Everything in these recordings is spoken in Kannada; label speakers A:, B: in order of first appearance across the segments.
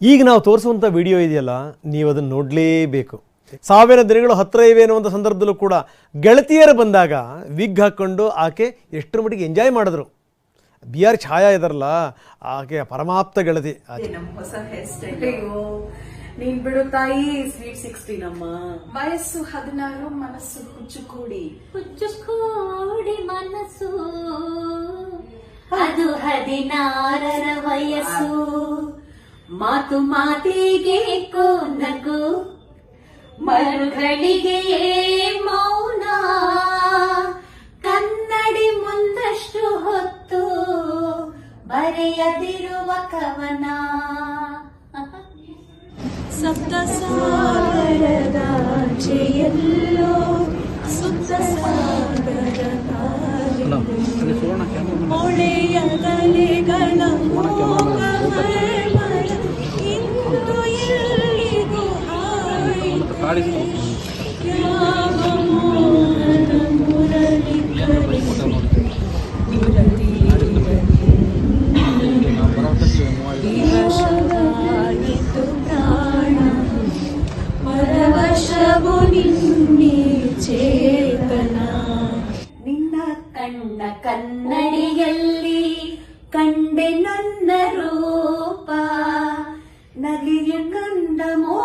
A: ಈಗ ನಾವು ತೋರಿಸುವಂಥ ವಿಡಿಯೋ ಇದೆಯಲ್ಲ ನೀವು ಅದನ್ನು ನೋಡಲೇಬೇಕು. ಸಾವಿರ ದಿನಗಳು ಹತ್ತಿರ ಇವೆ ಅನ್ನುವಂಥ ಸಂದರ್ಭದಲ್ಲೂ ಕೂಡ ಗೆಳತಿಯರು ಬಂದಾಗ ವಿಗ್ ಹಾಕ್ಕೊಂಡು ಆಕೆ ಎಷ್ಟರ ಮಟ್ಟಿಗೆ ಎಂಜಾಯ್ ಮಾಡಿದ್ರು. ಬಿ ಆರ್ ಛಾಯಾ ಇದಾರಲ್ಲ ಆಕೆ ಪರಮಾಪ್ತ ಗೆಳತಿ. ಆಕೆ
B: ನಮ್ ಹೊಸ ಹೇರ್ ಸ್ಟೈಲ್ ಅಯ್ಯೋ ನೀನ್ ಬಿಡು ತಾಯಿ ಸ್ವೀಟ್ ಸಿಕ್ಸ್ಟೀನ್ ಅಮ್ಮ ವಯಸ್ಸು ಹದಿನಾರು ಮನಸ್ಸು ಹುಚ್ಚು ಕೂಡಿ
C: ಹುಚ್ಚುಕೋಡಿ ಮನಸ್ಸು. ಅದು ಹದಿನಾರರ ವಯಸ್ಸು. ಮಾತು ಮಾತಿಗೆ ನಗು. ಮರುಗಳಿಗೆ ಮೌನ. ಕನ್ನಡಿ ಮುಂದಷ್ಟು ಹೊತ್ತು ಬರೆಯದಿರುವ ಕವನ.
D: ಸಪ್ತ ಸಾಗರದ ಚೆಯಲ್ಲೋ ಸುತ್ತ ಸಾಗರದ ಹೊಳೆಯ ಗಲೆಗಳ
C: ಕಣ್ಣ ಕನ್ನಡಿಯಲ್ಲಿ ಕಂಡೆ ನನ್ನ ರೂಪ ನಲಿಯ ಕಂಡ ಮೋಡಿಯಲ್ಲಿ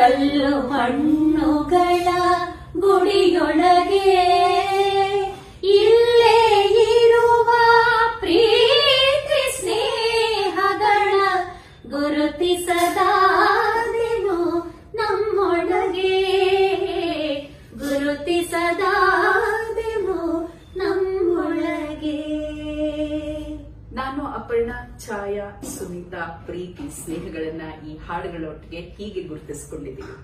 C: ಕಲ್ಲು ಮಣ್ಣುಗಳ ಗುಡಿಯೊಳಗೆ ಇಲ್ಲೇ ಇರುವ ಪ್ರೀತಿ ಸ್ನೇಹಗಳ ಗುರುತಿಸದಾದೆನು ನಮ್ಮೊಳಗೆ ಗುರುತಿಸದಾದೆನು
B: ನಾನು ಅಪರ್ಣ ಛಾಯಾ ಸುನೀತಾ ಪ್ರೀತಿ ಸ್ನೇಹಗಳನ್ನ ಈ ಹಾಡುಗಳೊಟ್ಟಿಗೆ ಹೀಗೆ ಗುರುತಿಸ್ಕೊಂಡಿದ್ದೀವಿ.